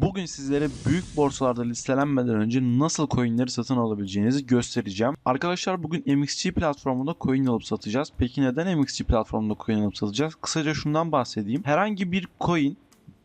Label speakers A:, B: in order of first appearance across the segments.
A: Bugün sizlere büyük borsalarda listelenmeden önce nasıl coinleri satın alabileceğinizi göstereceğim. Arkadaşlar bugün MXC platformunda coin alıp satacağız. Peki neden MXC platformunda coin alıp satacağız? Kısaca şundan bahsedeyim. Herhangi bir coin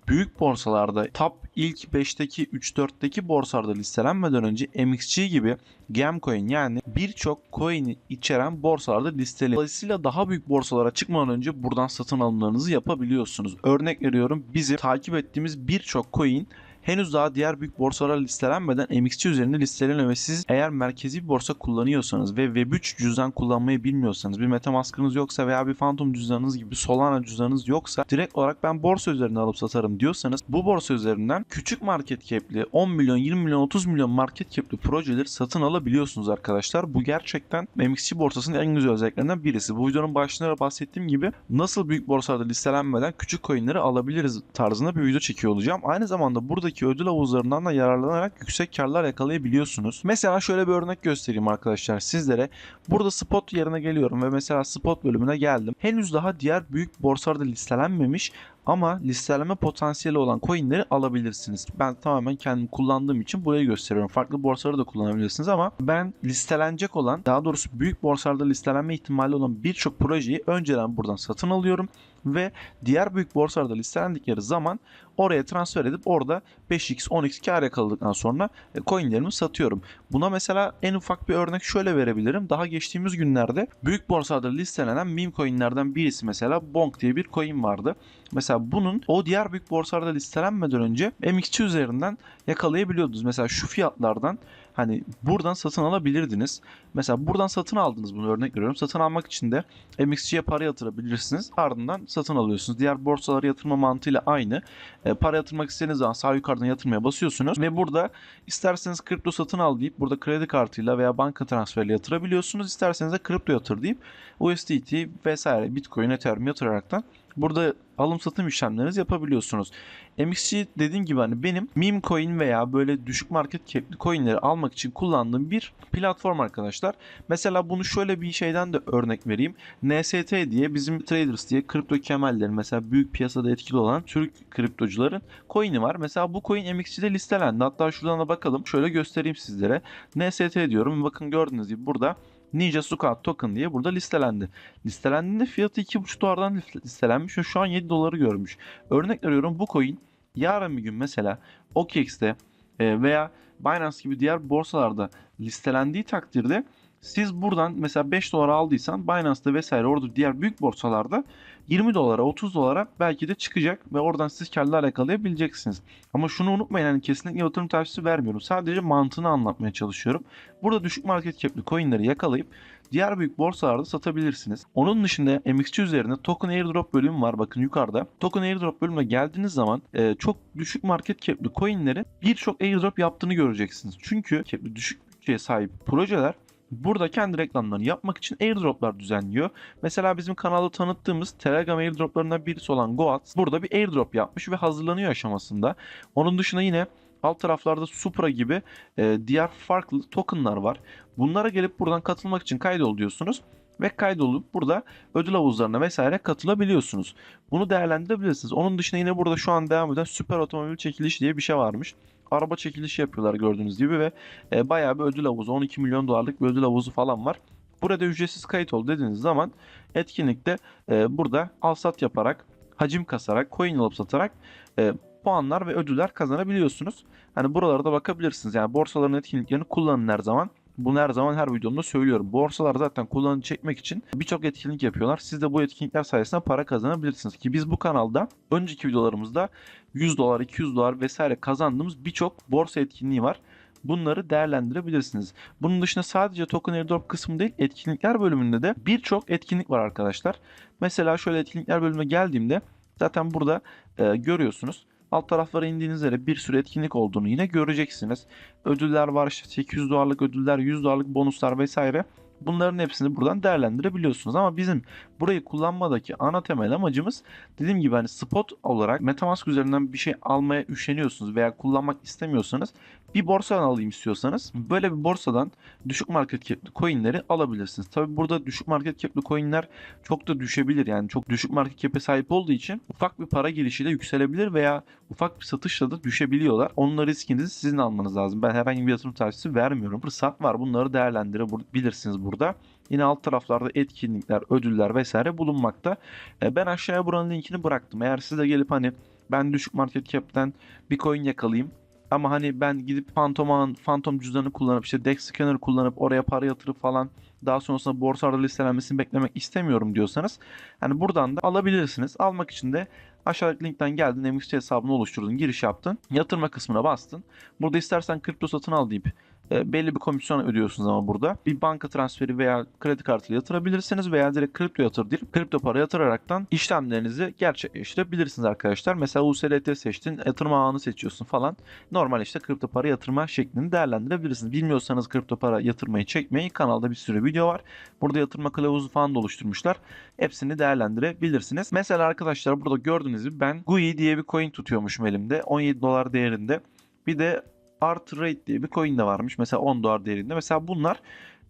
A: büyük borsalarda top ilk 5'teki 3-4'teki borsalarda listelenmeden önce MXC gibi Gemcoin yani birçok coin'i içeren borsalarda listeli. Dolayısıyla daha büyük borsalara çıkmadan önce buradan satın alımlarınızı yapabiliyorsunuz. Örnek veriyorum bizim takip ettiğimiz birçok coin henüz daha diğer büyük borsalara listelenmeden MXC üzerinde listeleniyor ve siz eğer merkezi bir borsa kullanıyorsanız ve Web3 cüzdan kullanmayı bilmiyorsanız bir Metamask'ınız yoksa veya bir Phantom cüzdanınız gibi Solana cüzdanınız yoksa direkt olarak ben borsa üzerinden alıp satarım diyorsanız bu borsa üzerinden küçük market cap'li 10 milyon 20 milyon 30 milyon market cap'li projeleri satın alabiliyorsunuz arkadaşlar. Bu gerçekten MXC borsasının en güzel özelliklerinden birisi. Bu videonun başında bahsettiğim gibi nasıl büyük borsalarda listelenmeden küçük coinleri alabiliriz tarzında bir video çekiyor olacağım. Aynı zamanda buradaki ödül havuzlarından da yararlanarak yüksek karlar yakalayabiliyorsunuz. Mesela şöyle bir örnek göstereyim arkadaşlar sizlere. Burada spot yerine geliyorum ve mesela spot bölümüne geldim. Henüz daha diğer büyük borsalarda listelenmemiş ama listelenme potansiyeli olan coinleri alabilirsiniz. Ben tamamen kendim kullandığım için burayı gösteriyorum. Farklı borsaları da kullanabilirsiniz ama ben listelenecek olan daha doğrusu büyük borsalarda listelenme ihtimali olan birçok projeyi önceden buradan satın alıyorum ve diğer büyük borsalarda listelendikleri zaman oraya transfer edip orada 5x 10x kar yakaladıktan sonra e, coinlerimi satıyorum. Buna mesela en ufak bir örnek şöyle verebilirim. Daha geçtiğimiz günlerde büyük borsalarda listelenen meme coinlerden birisi mesela Bonk diye bir coin vardı. Mesela bunun o diğer büyük borsalarda listelenmeden önce MXC üzerinden yakalayabiliyordunuz. Mesela şu fiyatlardan hani buradan satın alabilirdiniz. Mesela buradan satın aldınız bunu örnek veriyorum. Satın almak için de MXC'ye para yatırabilirsiniz. Ardından satın alıyorsunuz. Diğer borsalara yatırma mantığıyla aynı. E, para yatırmak istediğiniz zaman sağ yukarıdan yatırmaya basıyorsunuz ve burada isterseniz kripto satın al deyip burada kredi kartıyla veya banka transferiyle yatırabiliyorsunuz. İsterseniz de kripto yatır deyip USDT vesaire Bitcoin, Ethereum yatıraraktan burada alım satım işlemlerinizi yapabiliyorsunuz. MXC dediğim gibi hani benim meme coin veya böyle düşük market cap'li coinleri almak için kullandığım bir platform arkadaşlar. Mesela bunu şöyle bir şeyden de örnek vereyim. NST diye bizim traders diye kripto kemallerin mesela büyük piyasada etkili olan Türk kriptocuların coin'i var. Mesela bu coin MXC'de listelendi. Hatta şuradan da bakalım. Şöyle göstereyim sizlere. NST diyorum. Bakın gördüğünüz gibi burada Ninja Squad Token diye burada listelendi. Listelendiğinde fiyatı 2.5 dolardan listelenmiş ve şu an 7 doları görmüş. Örnek veriyorum bu coin yarın bir gün mesela OKX'te e, veya Binance gibi diğer borsalarda listelendiği takdirde siz buradan mesela 5 dolara aldıysan Binance'da vesaire orada diğer büyük borsalarda 20 dolara 30 dolara belki de çıkacak ve oradan siz karlar yakalayabileceksiniz. Ama şunu unutmayın hani kesinlikle yatırım tavsiyesi vermiyorum. Sadece mantığını anlatmaya çalışıyorum. Burada düşük market cap'li coinleri yakalayıp diğer büyük borsalarda satabilirsiniz. Onun dışında MXC üzerinde token airdrop bölümü var bakın yukarıda. Token airdrop bölümüne geldiğiniz zaman e, çok düşük market cap'li coinlerin birçok airdrop yaptığını göreceksiniz. Çünkü düşük bütçeye sahip projeler burada kendi reklamlarını yapmak için airdroplar düzenliyor. Mesela bizim kanalda tanıttığımız Telegram airdroplarından birisi olan Goat burada bir airdrop yapmış ve hazırlanıyor aşamasında. Onun dışında yine alt taraflarda Supra gibi e, diğer farklı tokenlar var. Bunlara gelip buradan katılmak için kaydol diyorsunuz ve kaydolup burada ödül havuzlarına vesaire katılabiliyorsunuz. Bunu değerlendirebilirsiniz. Onun dışında yine burada şu an devam eden süper otomobil çekiliş diye bir şey varmış. Araba çekilişi yapıyorlar gördüğünüz gibi ve e, bayağı bir ödül havuzu 12 milyon dolarlık bir ödül havuzu falan var. Burada ücretsiz kayıt ol dediğiniz zaman etkinlikte e, burada al sat yaparak hacim kasarak coin alıp satarak e, puanlar ve ödüller kazanabiliyorsunuz. Hani buralarda bakabilirsiniz. Yani borsaların etkinliklerini kullanın her zaman. Bunu her zaman her videomda söylüyorum. Borsalar zaten kullanıcı çekmek için birçok etkinlik yapıyorlar. Siz de bu etkinlikler sayesinde para kazanabilirsiniz. Ki biz bu kanalda önceki videolarımızda 100 dolar, 200 dolar vesaire kazandığımız birçok borsa etkinliği var. Bunları değerlendirebilirsiniz. Bunun dışında sadece token airdrop kısmı değil etkinlikler bölümünde de birçok etkinlik var arkadaşlar. Mesela şöyle etkinlikler bölümüne geldiğimde zaten burada e, görüyorsunuz. Alt taraflara indiğiniz yere bir sürü etkinlik olduğunu yine göreceksiniz. Ödüller var işte 800 dolarlık ödüller, 100 dolarlık bonuslar vesaire. Bunların hepsini buradan değerlendirebiliyorsunuz. Ama bizim burayı kullanmadaki ana temel amacımız dediğim gibi hani spot olarak Metamask üzerinden bir şey almaya üşeniyorsunuz veya kullanmak istemiyorsanız Bir borsadan alayım istiyorsanız böyle bir borsadan düşük market cap'li coinleri alabilirsiniz. Tabi burada düşük market cap'li coinler çok da düşebilir. Yani çok düşük market cap'e sahip olduğu için ufak bir para girişiyle yükselebilir veya ufak bir satışla da düşebiliyorlar. Onun riskinizi sizin almanız lazım. Ben herhangi bir yatırım tavsiyesi vermiyorum. Fırsat var. Bunları değerlendirebilirsiniz burada. Yine alt taraflarda etkinlikler, ödüller vesaire bulunmakta. E, Ben aşağıya buranın linkini bıraktım. Eğer siz de gelip hani ben düşük market cap'ten bir coin yakalayayım ama hani ben gidip Phantom'un Phantom cüzdanı kullanıp işte Dex Scanner kullanıp oraya para yatırıp falan daha sonrasında borsada listelenmesini beklemek istemiyorum diyorsanız hani buradan da alabilirsiniz. Almak için de aşağıdaki linkten geldin MXC hesabını oluşturdun, giriş yaptın, yatırma kısmına bastın. Burada istersen kripto satın al deyip e, belli bir komisyon ödüyorsunuz ama burada. Bir banka transferi veya kredi kartıyla yatırabilirsiniz veya direkt kripto yatır deyip kripto para yatıraraktan işlemlerinizi gerçekleştirebilirsiniz arkadaşlar. Mesela USDT seçtin, yatırım ağını seçiyorsun falan. Normal işte kripto para yatırma şeklini değerlendirebilirsiniz. Bilmiyorsanız kripto para yatırmayı çekmeyi kanalda bir sürü video var. Burada yatırma kılavuzu falan da oluşturmuşlar. Hepsini değerlendirebilirsiniz. Mesela arkadaşlar burada gördüğünüz gibi ben GUI diye bir coin tutuyormuşum elimde. 17 dolar değerinde. Bir de Art Rate diye bir coin de varmış. Mesela 10 dolar değerinde. Mesela bunlar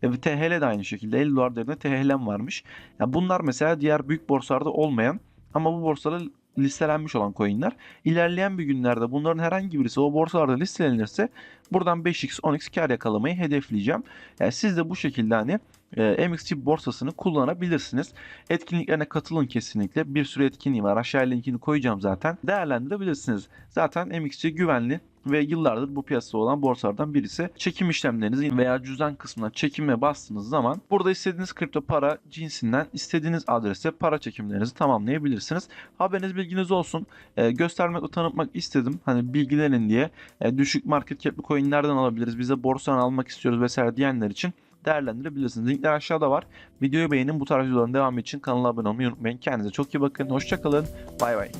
A: e, THL de aynı şekilde 50 dolar değerinde THL'm varmış. Ya bunlar mesela diğer büyük borsalarda olmayan ama bu borsada listelenmiş olan coinler. İlerleyen bir günlerde bunların herhangi birisi o borsalarda listelenirse buradan 5x 10x kar yakalamayı hedefleyeceğim. Yani siz de bu şekilde hani e, MXC borsasını kullanabilirsiniz. Etkinliklerine katılın kesinlikle. Bir sürü etkinliği var. Aşağıya linkini koyacağım zaten. Değerlendirebilirsiniz. Zaten MXC güvenli ve yıllardır bu piyasada olan borsalardan birisi. Çekim işlemlerinizi veya cüzdan kısmına çekime bastığınız zaman burada istediğiniz kripto para cinsinden istediğiniz adrese para çekimlerinizi tamamlayabilirsiniz. Haberiniz bilginiz olsun. Ee, göstermek tanıtmak istedim. Hani bilgilenin diye. Ee, düşük market cap'li coinlerden alabiliriz. Bize borsadan almak istiyoruz vesaire diyenler için değerlendirebilirsiniz. Linkler aşağıda var. Videoyu beğenin. Bu tarz videoların devamı için kanala abone olmayı unutmayın. Kendinize çok iyi bakın. Hoşçakalın. Bay bay.